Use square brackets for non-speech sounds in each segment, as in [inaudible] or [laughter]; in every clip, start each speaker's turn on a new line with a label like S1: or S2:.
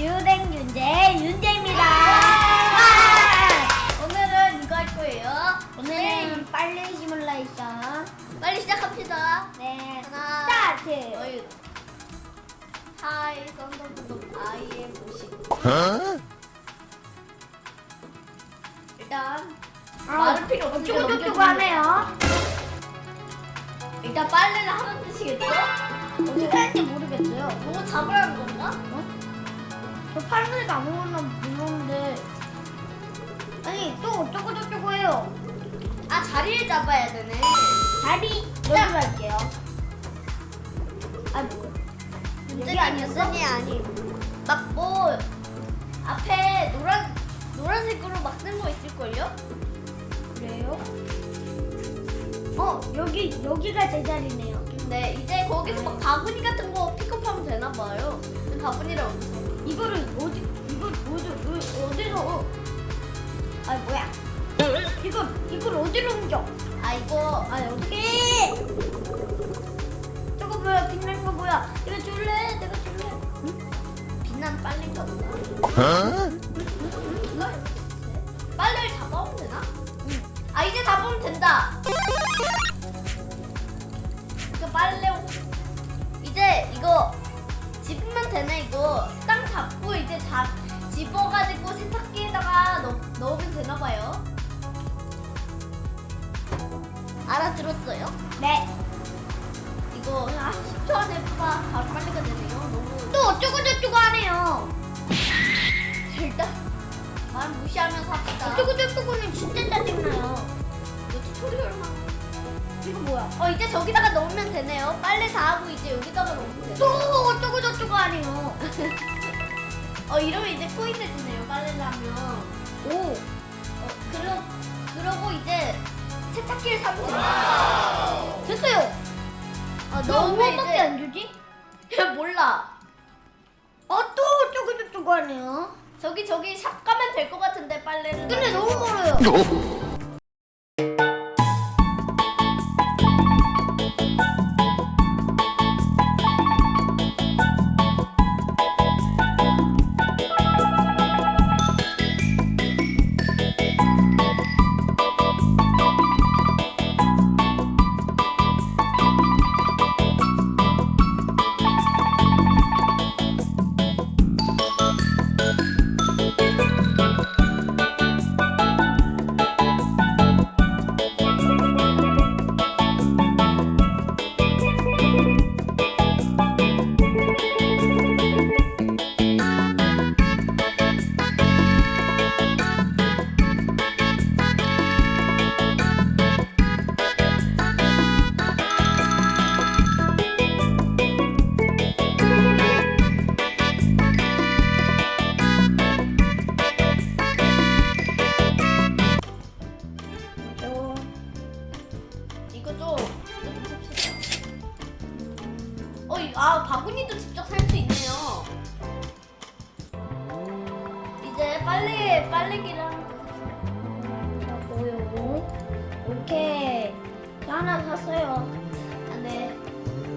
S1: 유댕 윤재 윤재입니다.
S2: 오늘은 이거 할 거예요.
S1: 오늘은 빨래 시뮬레이션.
S2: 빨리 시작합시다.
S1: 네.
S2: 하나,
S1: 스타트.
S2: 어이. 하이, 썬더블 아이엠 50.
S3: Huh?
S2: 일단
S1: 아,
S2: 말은 필요 없으니까 넘겨주면
S1: 하네요.
S2: 일단 빨래를 하는 뜻이겠죠?
S1: 어떻게 하는지 모르겠어요.
S2: 뭐 잡으라는 건가?
S1: 저 파란색 아무거나 물었는데 아니 또 어쩌고저쩌고 해요.
S2: 아 자리를 잡아야 되네.
S1: 다리 여기로 할게요. 아 뭐야?
S2: 문제가 아니었으니 아니. 막 뭐 앞에 노란 노란색으로 막 쓴 거 있을 걸요?
S1: 그래요? 어 여기 여기가 제 자리네요.
S2: 근데 이제 거기서 막 바구니 같은 거 픽업하면 되나 봐요. 바구니를 어디서?
S1: 아 뭐야? 이거 이걸 어디로 옮겨?
S2: 아 이거
S1: 아 어떻게? 저거 뭐야 빛나는 거 뭐야? 이거 줄래? 내가 줄래?
S2: 빛난 빨래인가.
S3: Huh?
S2: 알아들었어요?
S1: 네.
S2: 이거 한 10초 안에 바, 바로 빨래가 되네요. 너무
S1: 또 어쩌고 저쩌고 하네요.
S2: 일단 말 무시하면서 합시다.
S1: 어쩌고 저쩌고는 진짜 짜증나요.
S2: 이거 튜토리얼 만.
S1: 이거 뭐야?
S2: 어 이제 저기다가 넣으면 되네요. 빨래 다 하고 이제 여기다가 넣으면
S1: 또
S2: 되네요.
S1: 어쩌고 저쩌고 하네요. [laughs]
S2: 어 이러면 이제 포인트 주네요. 빨래를 하면.
S1: 오.
S2: 어 그러 그러고 이제 세탁기를 됩니다.
S1: 됐어요. 어왜
S2: 넣으면
S1: 5번밖에
S2: 이제
S1: 안 주지?
S2: 몰라.
S1: 아, 또 어쩌고 저쩌고 하네요.
S2: 저기 저기 샵 가면 될 것 같은데 빨래를.
S1: 근데 너무 멀어요.
S2: 바구니도 직접 살 수 있네요. 이제 빨래 빨래기를 하는 거.
S1: 뭐요? 이렇게 하나 샀어요.
S2: 아, 네.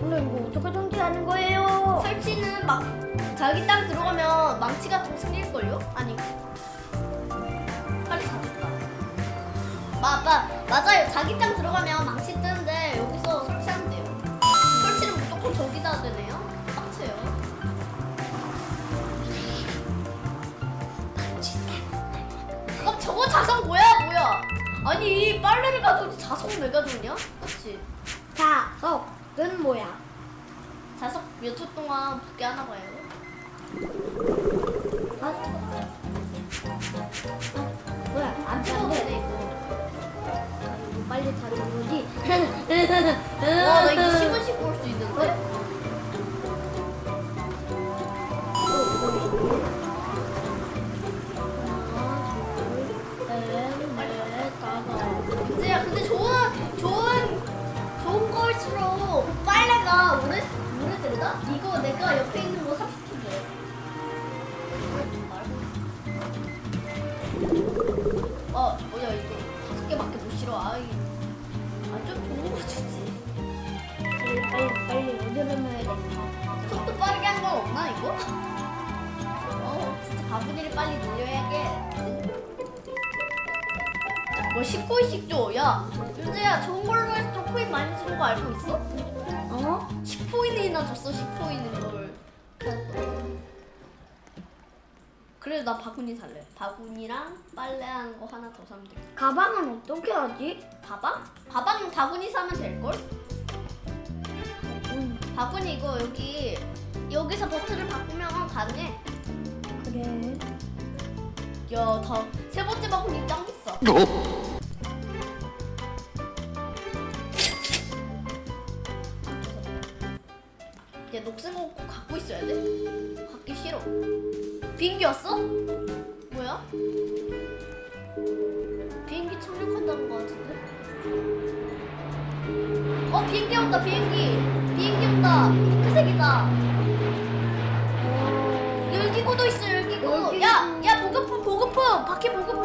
S1: 근데 이거 어떻게 정지하는 거예요?
S2: 설치는 막 자기 땅 들어가면 망치 같은 거 생길 걸요? 아니. 빨리 잡을까? 맞아 맞아요. 자기 땅 들어가면 망치 어, 자석 뭐야 뭐야? 아니 빨래를 가져오지 자석은 왜 가져오냐? 그렇지.
S1: 자석은 뭐야?
S2: 자석 몇 초 동안 붙게 하나 봐요.
S1: 아. 아, 뭐야? 안
S2: 뜨거워
S1: 뜨거워.
S2: 네 이거.
S1: 빨리 거지?
S2: 와, 나 이거 들다? 이거 내가 옆에 있는 거 30초 돼. 어, 뭐야, 이거. 다섯 개밖에 못 실어. 아이. 아, 좀 좋은 거 주지.
S1: 빨리 빨리 어디로 넣어야 돼?
S2: 속도 빠르게 하는 건 없나, 이거? 어, 바구니를 빨리 늘려야겠. 뭐 10코인씩 줘. 야, 윤재야 좋은 걸로 해서 좀 코인 많이 주는 거 알고 있어?
S1: 어?
S2: 10코인이나 줬어 10코인인 걸. 그래도 나 바구니 살래. 바구니랑 빨래하는 거 하나 더 사면 돼.
S1: 가방은 어떻게 하지?
S2: 가방? 가방 바구니 사면 될 걸?
S1: 응.
S2: 바구니 이거 여기 여기서 버튼을 바꾸면 가능해.
S1: 그래.
S2: 야, 다세 번째 바구니 짱 비싸. 얘 갖고 있어야 돼. 갖기 싫어. 비행기 왔어? 뭐야? 비행기 착륙한다는 거 같은데? 어, 비행기 온다, 비행기. 비행기 온다. 핑크색이다. 열기구도 있어, 열기구.
S1: 열기구.
S2: 야, 야, 보급품, 보급품. 밖에 보급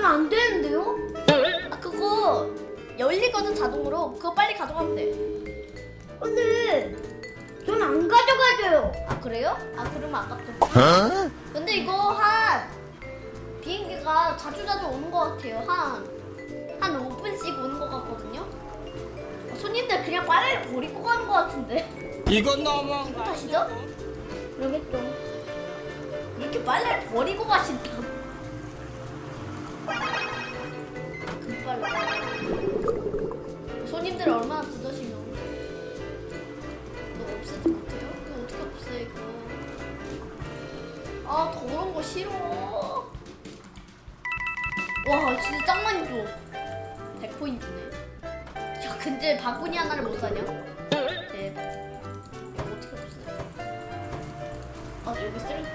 S1: 전안 되는데요?
S2: 아 그거 열리거든 자동으로 그거 빨리 가져가면
S1: 근데 전 안 가져가줘요.
S2: 돼아 그래요? 아 그러면 아깝다
S3: Huh?
S2: 근데 이거 한 비행기가 자주 자주 오는 것 같아요. 한한 5분씩 오는 것 같거든요. 어, 손님들 그냥 빨래를 버리고 가는 것 같은데.
S4: 이건 너무한 거
S2: 타시죠?
S1: 그러겠죠.
S2: 이렇게 빨래를 버리고 가신다. 금빨래. 손님들 얼마나 늦어지면 이거 없애지 못해요? 이거 어떻게 없애 이거? 아 더러운 거 싫어. 와 진짜 짱 많이 줘. 100포인트네. 야 근데 바구니 하나를 못 사냐? 대박. 이거 어떻게 없애? 아 여기 쓰레기.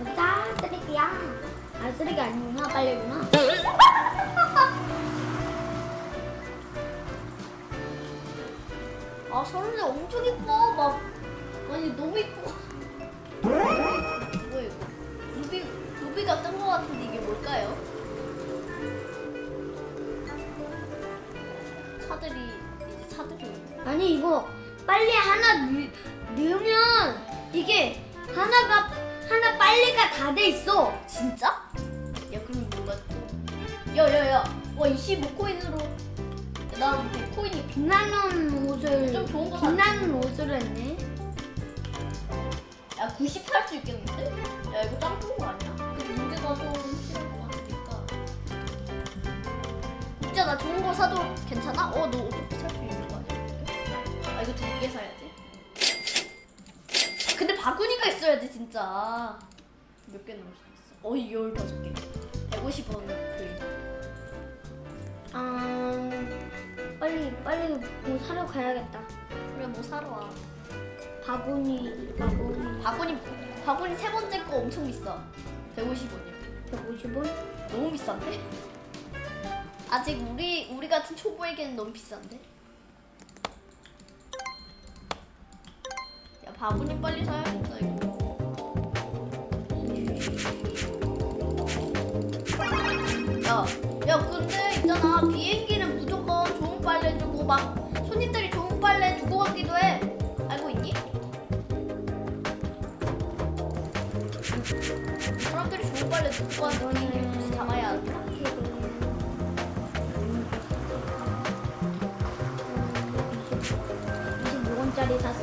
S1: 여기다 쓰레기야. [laughs] 아 쓰레기 아니구나 빨래구나.
S2: 아 서른이 엄청 이뻐 막 아니 너무 이뻐 뭐야 이거 루비 루비 같은 거 같은데 이게 뭘까요? 차들이 이제 차들이 오네.
S1: 아니 이거 빨리 하나 넣, 넣으면 이게 하나가 하나 빨래가 다 돼 있어.
S2: 진짜? 야 야야야 와 25코인으로 나 100코인이
S1: 빛나는 옷을
S2: 좀 좋은 거
S1: 빛나는 옷을 했네.
S2: 야 90 할 수 있겠는데? 야 이거 짱 좋은 거 아니야? 근데 문제가 좀 필요할 것 같으니까 진짜 나 좋은 거 사도 괜찮아? 어 너 어떻게 살 수 있는 거 아니야? 아 이거 두개 사야 돼? 근데 바구니가 있어야 돼 진짜 몇 개 넣을 수 있어? 어이 15개 150원 그
S1: 빨리 빨리 뭐 사러 가야겠다.
S2: 그래 뭐 사러 와
S1: 바구니 바구니
S2: 바구니 바구니 세 번째 거 엄청 비싸 150원이야
S1: 150원?
S2: 너무 비싼데? [laughs] 아직 우리 우리 같은 초보에게는 너무 비싼데? 야 바구니 빨리 사야겠다 이거. 야, 야 근데 있잖아 비행기 막 손님들이 좋은 빨래 주고 가기도 해. 알고 있니? 사람들이 좋은 빨래 가는 비행기 혹시 잡아야 하나?
S1: 25원짜리 샀어.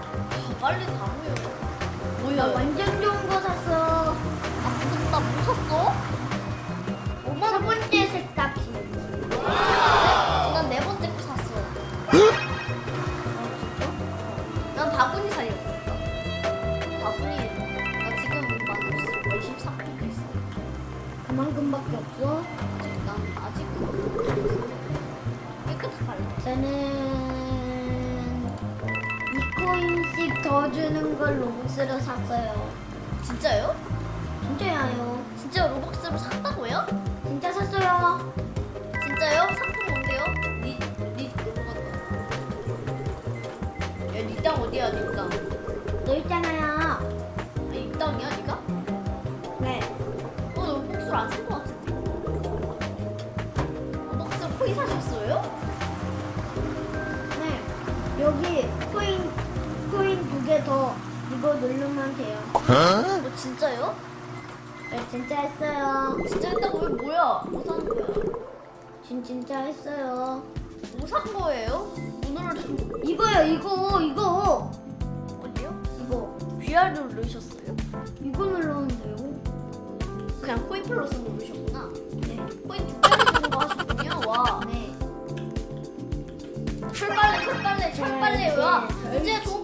S2: 아, 빨리.
S1: 나
S2: 뭐야?
S1: 완전
S2: 난 바구니 살려고. 바구니, 나 지금 많이 없어. 23개 있어.
S1: 그만큼밖에 없어.
S2: 난 아직 깨끗이 발라.
S1: 저는 2코인씩 더 주는 걸 로봇으로 샀어요.
S2: 진짜요?
S1: 진짜요?
S2: 진짜 로벅스로 샀다고요?
S1: 진짜 샀어요.
S2: 진짜요? 상품 뭔데요? 니, 니땅 어디야 니땅?
S1: 너 있잖아요.
S2: 아, 입땅이야 니가?
S1: 네.
S2: 어, 너 복수를 안쓴 것 같은데. 어, 복수 코인 사셨어요?
S1: 네. 여기 코인 코인 두 개 더 이거 누르면 돼요.
S3: Huh?
S2: 어, 진짜요?
S1: 네, 진짜 했어요.
S2: 진짜 했다고 왜 뭐야? 뭐산 거야?
S1: 진 진짜 했어요. 이거요, 이거, 이거,
S2: 어디요?
S1: 이거,
S2: VR을 누르셨어요?
S1: 이거 돼요.
S2: 그냥 코인 플러스 누르셨구나.
S1: 네.
S2: 코인 두 개를 거 하셨군요. 와.
S1: 네.
S2: 철빨래, 철빨래, 철빨래. 와.
S1: 네, 네.
S2: 이제 좋은